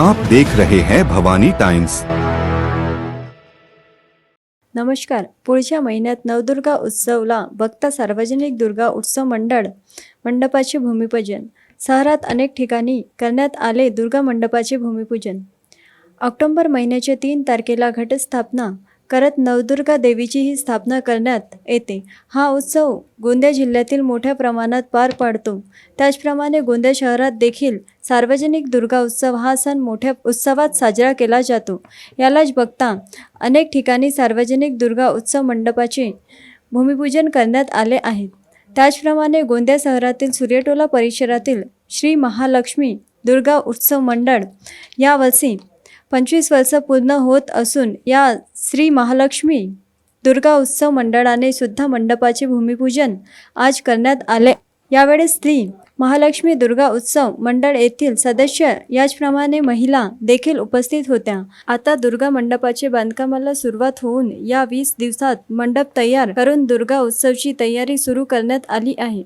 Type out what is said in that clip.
आप देख रहे हैं भवानी टाइम्स नमस्कार. पुढच्या महिन्यात नवदुर्गा उत्सवला बघता सार्वजनिक दुर्गा उत्सव मंडळ मंडपाचे भूमिपूजन. शहरात अनेक ठिकाणी करण्यात आले दुर्गा मंडपाचे भूमिपूजन. ऑक्टोबर महिन्याच्या तीन तारखेला घटस्थापना करत नवदुर्गा देवीची ही स्थापना करण्यात येते. हा उत्सव गोंदिया जिल्ह्यातील मोठ्या प्रमाणात पार पाडतो. त्याचप्रमाणे गोंदिया शहरात देखील सार्वजनिक दुर्गा उत्सव हा सण मोठ्या उत्सवात साजरा केला जातो. यालाच बघता अनेक ठिकाणी सार्वजनिक दुर्गा उत्सव मंडपाचे भूमिपूजन करण्यात आले आहे. त्याचप्रमाणे गोंदिया शहरातील सूर्यटोला परिसरातील श्री महालक्ष्मी दुर्गा उत्सव मंडळ यावर्षी पंचवीस वर्ष पूर्ण होत असून या श्री महालक्ष्मी दुर्गा उत्सव मंडळाने सुद्धा मंडपाचे भूमिपूजन आज करण्यात आले. यावेळेस श्री महालक्ष्मी दुर्गा उत्सव मंडळ येथील सदस्य याचप्रमाणे महिला देखील उपस्थित होत्या. आता दुर्गा मंडपाचे बांधकामाला सुरुवात होऊन या वीस दिवसात मंडप तयार करून दुर्गा उत्सवची तयारी सुरू करण्यात आली आहे.